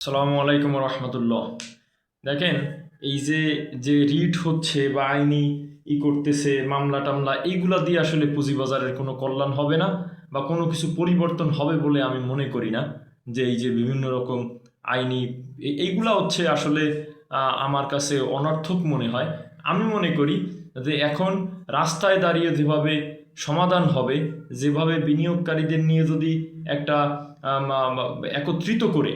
সালামু আলাইকুম রহমতুল্লাহ। দেখেন, এই যে যে রিট হচ্ছে বা আইনি ই করতেছে, মামলা টামলা, এইগুলা দিয়ে আসলে পুঁজিবাজারের কোনো কল্যাণ হবে না বা কোনো কিছু পরিবর্তন হবে বলে আমি মনে করি না যে এই যে বিভিন্ন রকম আইনি এইগুলা হচ্ছে আসলে আমার কাছে অনর্থক মনে হয়। আমি মনে করি যে এখন রাস্তায় দাঁড়িয়ে যেভাবে সমাধান হবে, যেভাবে বিনিয়োগকারীদের নিয়ে যদি একটা একত্রিত করে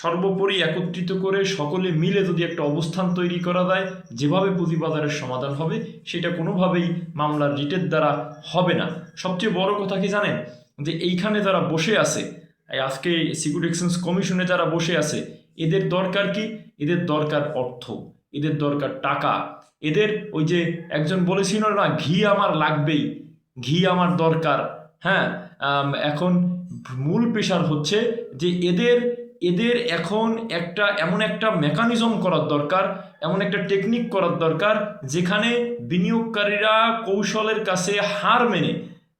সর্বোপরি একত্রিত করে সকলে মিলে যদি একটা অবস্থান তৈরি করা যায়, যেভাবে পুঁজিবাজারের সমাধান হবে, সেটা কোনোভাবেই মামলার রিটের দ্বারা হবে না। সবচেয়ে বড় কথা কি জানেন? যে এইখানে যারা বসে আছে আজকে সিকিউরিটি এক্সচেঞ্জ কমিশনে যারা বসে আছে, এদের দরকার কি? এদের দরকার অর্থ, এদের দরকার টাকা। এদের ওই যে একজন বলেছিল না, ঘি আমার লাগবেই, ঘি আমার দরকার। হ্যাঁ এখন মূল পেশার হচ্ছে যে এদের এদের এখন একটা, এমন একটা মেকানিজম করার দরকার, এমন একটা টেকনিক করার দরকার, যেখানে বিনিয়োগকারীরা কৌশলের কাছে হার মেনে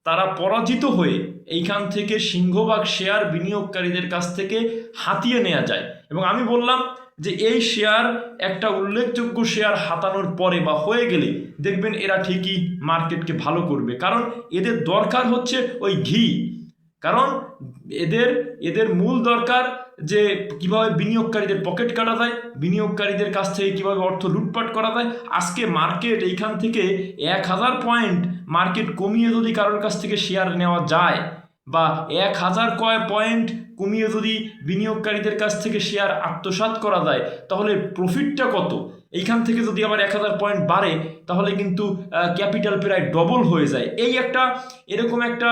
তারা পরাজিত হয়ে এইখান থেকে সিংহভাগ শেয়ার বিনিয়োগকারীদের কাছ থেকে হাতিয়ে নেওয়া যায়। এবং আমি বললাম যে এই শেয়ার একটা উল্লেখযোগ্য শেয়ার হাতানোর পরে বা হয়ে গেলে দেখবেন এরা ঠিকই মার্কেটকে ভালো করবে। কারণ এদের দরকার হচ্ছে ওই ঘি। কারণ এদের এদের মূল দরকার যে কীভাবে বিনিয়োগকারীদের পকেট কাটা যায়, বিনিয়োগকারীদের কাছ থেকে কীভাবে অর্থ লুটপাট করা যায়। আজকে মার্কেট এইখান থেকে এক হাজার পয়েন্ট মার্কেট কমিয়ে যদি কারোর কাছ থেকে শেয়ার নেওয়া যায় বা এক হাজার কয় পয়েন্ট কমিয়ে যদি বিনিয়োগকারীদের কাছ থেকে শেয়ার আত্মসাৎ করা যায়, তাহলে প্রফিটটা কত? এইখান থেকে যদি আবার এক হাজার পয়েন্ট বাড়ে, তাহলে কিন্তু ক্যাপিটাল প্রায় ডবল হয়ে যায়। এই একটা, এরকম একটা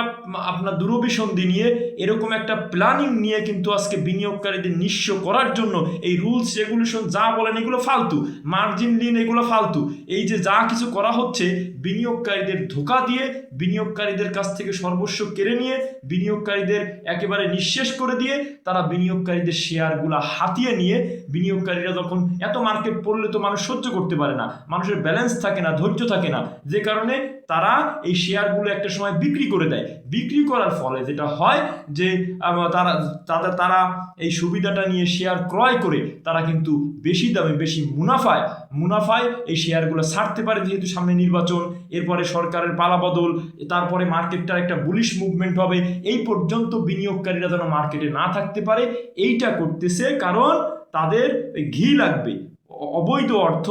আপনার দূরভিসন্ধি নিয়ে, এরকম একটা প্ল্যানিং নিয়ে কিন্তু আজকে বিনিয়োগকারীদের নিঃস্ব করার জন্য এই রুলস রেগুলেশন যা বলেন, এগুলো ফালতু। মার্জিন লিন এগুলো ফালতু। এই যে যা কিছু করা হচ্ছে, বিনিয়োগকারীদের ধোকা দিয়ে, বিনিয়োগকারীদের কাছ থেকে সর্বস্ব কেড়ে নিয়ে, বিনিয়োগকারীদের একেবারে নিঃশেষ করে দিয়ে তারা বিনিয়োগকারীদের শেয়ারগুলা হাতিয়ে নিয়ে বিনিয়োগকারীরা যখন এত মার্কেট পড়লে তো মানুষ সহ্য করতে পারে না, মানুষের ব্যালেন্স থাকে না, ধৈর্য থাকে না। যে কারণে তারা এই শেয়ারগুলো একটা সময় বিক্রি করে দেয়। বিক্রি করার ফলে যেটা হয় যে তারা, তাদের, তারা এই সুবিধাটা নিয়ে শেয়ার ক্রয় করে তারা কিন্তু বেশি দামে, বেশি মুনাফায় মুনাফায় এই শেয়ারগুলো ছাড়তে পারে যেহেতু সামনে নির্বাচন। এরপরে সরকারের পালাবদল, তারপরে মার্কেটটার একটা বুলিশ মুভমেন্ট হবে, এই পর্যন্ত বিনিয়োগকারীরা যেন মার্কেটে না থাকতে পারে, এইটা করতেছে কারণ তাদের ঘি লাগবে। অবৈধ অর্থ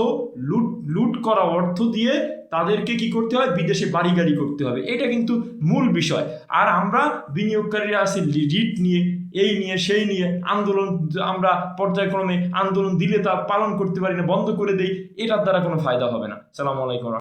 লুট লুট করা অর্থ দিয়ে তাদেরকে কি করতে হয়? বিদেশে বাড়ি গাড়ি করতে হবে। এটা কিন্তু মূল বিষয়। আর আমরা বিনিয়োগকারীরা আছি রিট নিয়ে, এই নিয়ে, সেই নিয়ে, আন্দোলন আমরা পর্যায়ক্রমে আন্দোলন দিলে তা পালন করতে পারি না, বন্ধ করে দেই, এটার দ্বারা কোনো ফায়দা হবে না। সালাম আলাইকুম